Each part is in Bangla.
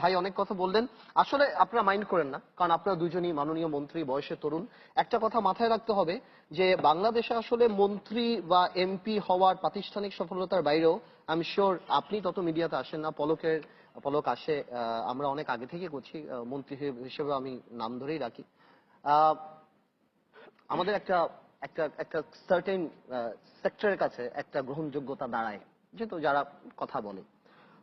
ভাই অনেক কথা বললেন। আসলে আপনারা মাইন্ড করেন না, কারণ আপনারা দুজনই মাননীয় মন্ত্রী, বয়সে তরুণ। একটা কথা মাথায় রাখতে হবে যে, বাংলাদেশে আসলে মন্ত্রী বা এমপি হওয়ার প্রাতিষ্ঠানিক সফলতার বাইরেও আমি শিওর আপনি তত মিডিয়াতে আসেন না, পলকের, পলক আসে আমরা অনেক আগে থেকে করছি মন্ত্রী হিসেবে আমি নাম ধরেই রাখি। আমাদের একটা একটা একটা সার্টেন সেক্টরের কাছে একটা গ্রহণযোগ্যতা দাঁড়ায়, যেহেতু যারা কথা বলে।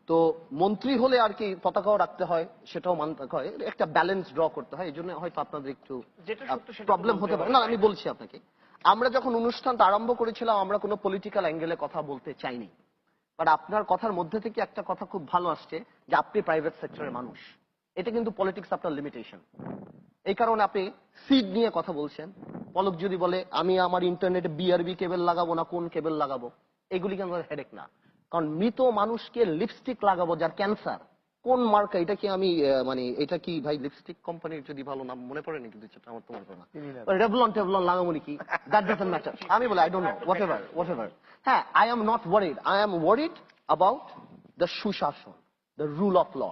তো মন্ত্রী হলে আর কি পতাকাও রাখতে হয় সেটাও মানতে হয়। একটা ব্যালেন্স ড্র করতে হয় এই জন্য হয়তো আপনাদের একটু প্রবলেম হতে পারে। না আমি বলছি আপনাকে। আমরা যখন অনুষ্ঠানটা আরম্ভ করেছিলাম আমরা কোনো পলিটিক্যাল অ্যাঙ্গেলে কথা বলতে চাইনি। বাট আপনার কথার মধ্যে থেকে একটা কথা খুব ভালো আসছে যে আপনি প্রাইভেট সেক্টরের মানুষ। এটা কিন্তু পলিটিক্স আপনার লিমিটেশন এই কারণে আপনি সিড নিয়ে কথা বলছেন। পলক যদি বলে আমি আমার ইন্টারনেটে বিআরবি কেবল লাগাবো না কোন কেবল লাগাবো? এগুলি কিন্তু হেডেক না। কারণ মৃত মানুষকে লিপস্টিক লাগাবো যার ক্যান্সার কোন মার্কা এটা কি আমি মানে এটা কি ভাই লিপস্টিক কোম্পানির যদি ভালো নাম মনে পড়ে নাকি দুই চারটা? আমার তো মনে পড়ে না। রেভলন টেভলন লাগাবো নাকি? দ্যাট ডাজন্ট ম্যাটার আমি বলি I don't know whatever whatever হ্যাঁ I am not worried I am worried about the সুশাসন দ্য রুল অফ ল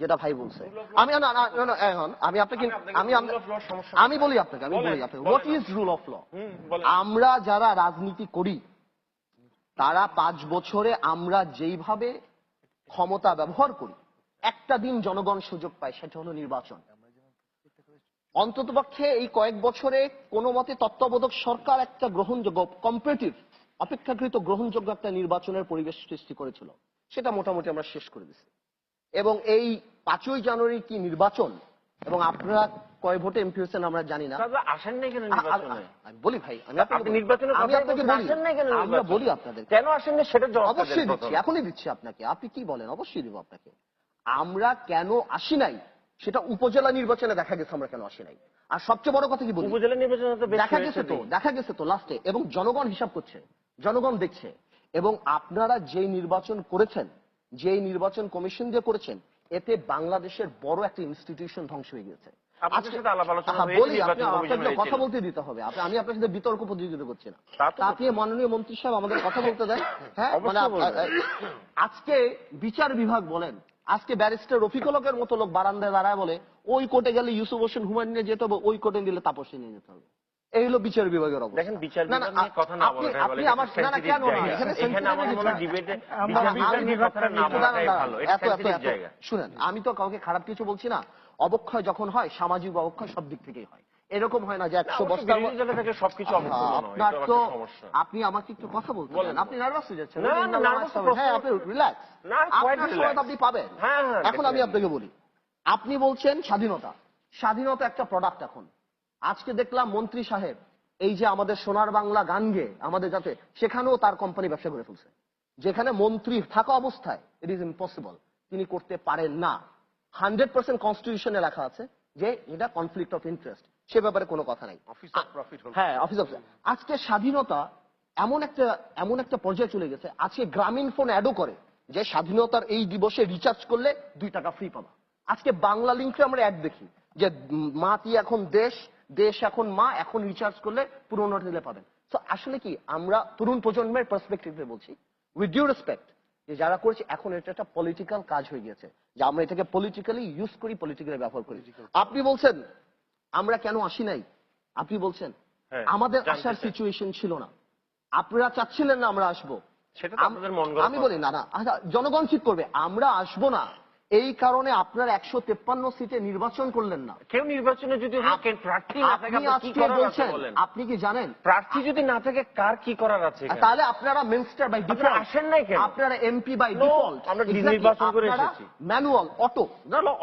যেটা ভাই বলছে। আমি না, না, না, না, এখন আমি আপনাকে আমি আমি বলি আপনাকে আমি বলি আপনাকে what is rule of law আমরা যারা রাজনীতি করি তারা পাঁচ বছরে আমরা যেইভাবে ক্ষমতা ব্যবহার করি, একটা দিন জনগণ সুযোগ পায়, সেটা হলো নির্বাচন। অন্ততপক্ষে এই কয়েক বছরে কোনো মতে তত্ত্বাবধায়ক সরকার একটা গ্রহণযোগ্য কম্পারেটিভ অপেক্ষাকৃত গ্রহণযোগ্য একটা নির্বাচনের পরিবেশ সৃষ্টি করেছিল। সেটা মোটামুটি আমরা শেষ করে দিচ্ছি এবং এই পাঁচই জানুয়ারি কি নির্বাচন এবং আপনারা কয় ভোটে এমপি হয়েছেন আমরা জানি না। আসেন নাই কেন নির্বাচনে। আমি বলি ভাই আমি আপনাকে নির্বাচনের আমি আপনাকে বলি। আসেন নাই কেন আমরা নির্বাচনে? বলি আপনাদের। কেন আসেন না সেটা জবাব অবশ্যই দিচ্ছি এখনই দিচ্ছি আপনাকে। আপনি কি বলেন? অবশ্যই দিব আপনাকে। আমরা কেন আসি নাই? সেটা উপজেলা নির্বাচনে দেখা গেছে আমরা কেন আসি নাই। আর সবচেয়ে বড় কথা কি বলি? উপজেলা নির্বাচনে তো দেখা গেছে তো দেখা গেছে তো লাস্টে এবং জনগণ হিসাব করছে। জনগণ দেখছে। এবং আপনারা যেই নির্বাচন করেছেন যেই নির্বাচন কমিশন দিয়ে করেছেন এতে বাংলাদেশের বড় একটা ইনস্টিটিউশন ধ্বংস হয়ে গেছে আলোচনা হ্যাঁ, কথা বলতে দিতে হবে। আমি আপনার সাথে বিতর্ক প্রতিযোগিতা করছি না। আপনি মাননীয় মন্ত্রী সাহেব আমাদের কথা বলতে দেন। হ্যাঁ অবশ্যই মানে আজকে বিচার বিভাগ বলেন আজকে ব্যারিস্টার রফিকুলকের মতো লোক বারান্দায় দাঁড়ায় বলে ওই কোর্টে গেলে ইউসুফ হোসেন হুমায়ুন নিয়ে যেতে হবে ওই কোর্টে নিলে তাপসী নিয়ে যেতে হবে। এই হলো বিচার বিভাগের অবস্থা। দেখেন বিচার না, না, বিভাগ নিয়ে কথা না আপনি- আপনি আমার না না কেন না এখানে এখানে আমার মনে ডিবেটে আমি- বিচার বিভাগ নিয়ে কথাটা না বলাটাই ভালো। এটা এত- এত- sensitive এত- জায়গা। শুনেন আমি তো কাউকে খারাপ কিছু বলছি না। অবক্ষয় যখন হয় সামাজিক অবক্ষয় সব দিক থেকেই হয়। এরকম হয় না যে একশো দলে থেকে সবকিছু অবশ্যই আপনার তো। আপনি আমাকে একটু কথা বলতে বলেন, আপনি নার্ভাস হয়ে যাচ্ছেন। হ্যাঁ আপনি রিল্যাক্স আপনার সময় আপনি পাবেন। হ্যাঁ, হ্যাঁ, এখন আমি আপনাকে বলি আপনি বলছেন স্বাধীনতা। স্বাধীনতা একটা প্রোডাক্ট এখন। আজকে দেখলাম মন্ত্রী সাহেব এই যে আমাদের সোনার বাংলা গান গেয়ে আমাদের যাতে সেখানেও তার কোম্পানি ব্যবসা করে ফেলছে যেখানে মন্ত্রী থাকা অবস্থায় ইট ইজ ইম্পসিবল তিনি করতে পারেন না। হান্ড্রেড পার্সেন্ট কনস্টিটিউশনে লেখা আছে যে এটা কনফ্লিক্ট অফ ইন্টারেস্ট সে ব্যাপারে কোনো কথা নাই। অফ হ্যাঁ অফিস অফিস আজকে স্বাধীনতা এমন একটা এমন একটা পর্যায়ে চলে গেছে আজকে গ্রামীণ ফোন অ্যাডও করে যে স্বাধীনতার এই দিবসে রিচার্জ করলে দুই টাকা ফ্রি পাবা। আজকে বাংলা লিঙ্কে আমরা অ্যাড দেখি যে মাটি এখন দেশ দেশ এখন মা এখন রিচার্জ করলে পুরোনো দিলে পাবেন। তো আসলে কি আমরা তরুণ প্রজন্মের পার্সপেক্টিভে বলছি উইথ ডিউ রেসপেক্ট যে যারা করেছে এখন এটা একটা পলিটিক্যাল কাজ হয়ে গেছে যে আমরা এটাকে পলিটিক্যালি ইউজ করি পলিটিক্যালি ব্যবহার করি। আপনি বলছেন আমরা কেন আসি নাই? আপনি বলছেন হ্যাঁ, আমাদের আসার সিচুয়েশন ছিল না। আপনারা চাচ্ছিলেন না আমরা আসব। আমি বলি না না আচ্ছা, জনগণ ঠিক করবে আমরা আসব না। এই কারণে আপনার একশো তেপ্পান্ন সিটে নির্বাচন করলেন না। কেউ নির্বাচনে যদি প্রার্থী না থাকে আপনি কি জানেন? প্রার্থী যদি না থাকে কার কি করার আছে তাহলে আপনারা মিনিস্টার বাই ডিফল্ট আসেন নাই কেন? আপনারা এমপি বাই ডিফল্ট আমরা নির্বাচন করে এসেছি। ম্যানুয়াল অটো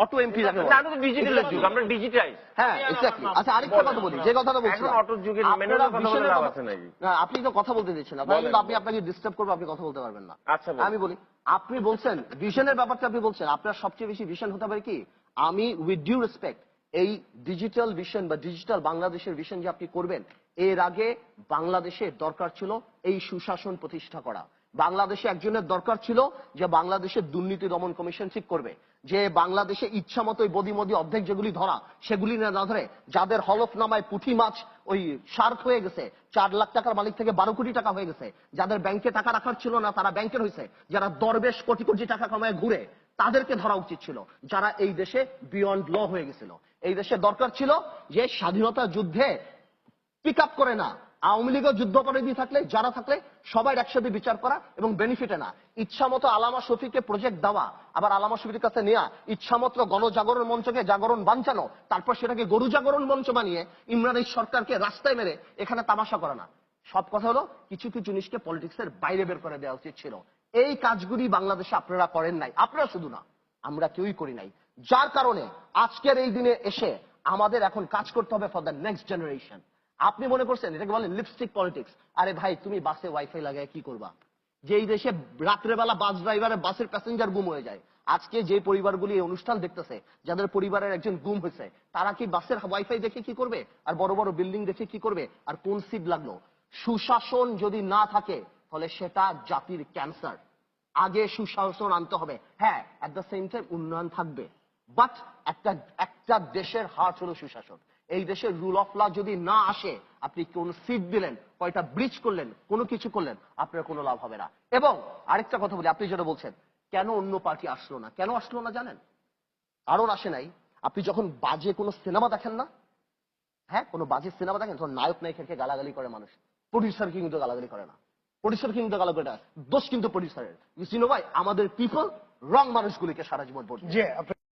অটো এমপি না, আমরা ডিজিটাল যুগ। আমরা ডিজিটাইজ হ্যাঁ এক্স্যাক্টলি আচ্ছা আরেকটা কথা বলি যে কথাটা বলছি এখন অটোর যুগে manual কথা আছে নাকি? আপনি তো কথা বলতে দিচ্ছেন না। আপনি আপনাকে ডিস্টার্ব করব আপনি কথা বলতে পারবেন না। আচ্ছা, আমি বলি আপনি বলছেন ভিশনের ব্যাপারটা আপনি বলছেন, আপনার সবচেয়ে বেশি ভিশন হতে পারে কি? আমি উইথ ডিউ রেসপেক্ট এই ডিজিটাল ভিশন বা ডিজিটাল বাংলাদেশের ভিশন যে আপনি করবেন, এর আগে বাংলাদেশের দরকার ছিল এই সুশাসন প্রতিষ্ঠা করা। বাংলাদেশে একজনের দরকার ছিল যে বাংলাদেশের দুর্নীতি দমন কমিশন ঠিক করবে। যে বাংলাদেশে ইচ্ছা মতো ওই বদি মদি অর্ধেক যেগুলি ধরা, সেগুলি না ধরে যাদের হলফনামায় পুঁটি মাছ ওই শার্ক হয়ে গেছে, চার লাখ টাকার মালিক থেকে বারো কোটি টাকা হয়ে গেছে, যাদের ব্যাংকে টাকা রাখার ছিল না, তারা ব্যাংকের হয়েছে যারা দরবেশ কোটি কোটি টাকা কামায় ঘুরে, তাদেরকে ধরা উচিত ছিল, যারা এই দেশে বিয়ন্ড ল হয়ে গেছিল। এই দেশে দরকার ছিল যে স্বাধীনতা যুদ্ধে পিক করে না আওয়ামী লীগও যুদ্ধাপরাধী থাকলে, যারা থাকলে, সবাই একসাথে বিচার করা এবং বেনিফিটে না। ইচ্ছা মতো আলামা শফিকে প্রজেক্ট দেওয়া, আবার আলামা শফির কাছে নেওয়া ইচ্ছা মতো গণজাগরণ মঞ্চকে জাগরণ বাঞ্চানো, তারপর সেটাকে গরু জাগরণ মঞ্চ বানিয়ে ইমরান এই সরকারকে রাস্তায় মেরে এখানে তামাশা করা না। সব কথা হলো, কিছু কিছু জিনিসকে পলিটিক্সের বাইরে বের করে দেওয়া উচিত ছিল। এই কাজগুলি বাংলাদেশে আপনারা করেন নাই। আপনারা শুধু না, আমরা কেউই করি নাই। যার কারণে আজকের এই দিনে এসে আমাদের এখন কাজ করতে হবে ফর দ্য নেক্সট জেনারেশন আপনি মনে করছেন, এটাকে বলেন লিপস্টিক পলিটিক্স আরে ভাই, তুমি বাসে ওয়াইফাই লাগায় কি করবা? যে এই দেশে রাত্রেবেলা বাস ড্রাইভারের বাসের প্যাসেঞ্জার গুম হয়ে যায়, আজকে যে পরিবারগুলি এই অনুষ্ঠান দেখতেছে, যাদের পরিবারের একজন গুম হয়েছে, তারা কি বাসের ওয়াইফাই দেখে কি করবে? আর বড় বড় বিল্ডিং দেখে কি করবে? আর কোন সিট লাগল? সুশাসন যদি না থাকে, তাহলে সেটা জাতির ক্যান্সার আগে সুশাসন আনতে হবে। হ্যাঁ এট দ্য সেম টাইম উন্নয়ন থাকবে। বাট একটা একটা দেশের হার্ট হলো সুশাসন। এই দেশের রুল অফ ল যদি না আসে, আপনি কোন সিট দিলেন, কয়টা ব্রিজ করলেন, কোনো কিছু করলেন, আপনার কোনো লাভ হবে না। এবং আরেকটা কথা বলি, আপনি যেটা বলছেন, কেন অন্য পার্টি আসলো না? কেন আসলো না জানেন? কারণ আসে নাই। আপনি যখন বাজে কোনো সিনেমা দেখেন না হ্যাঁ কোনো বাজে সিনেমা দেখেন, তখন নায়ক নায়িকাকে গালাগালি করে মানুষ। প্রডিউসার কিন্তু গালাগালি করে না। প্রডিউসার কিন্তু গালাগালি দোষ কিন্তু প্রডিউসারের ভাই আমাদের পিপল রং মানুষগুলিকে সারা জীবন আপনি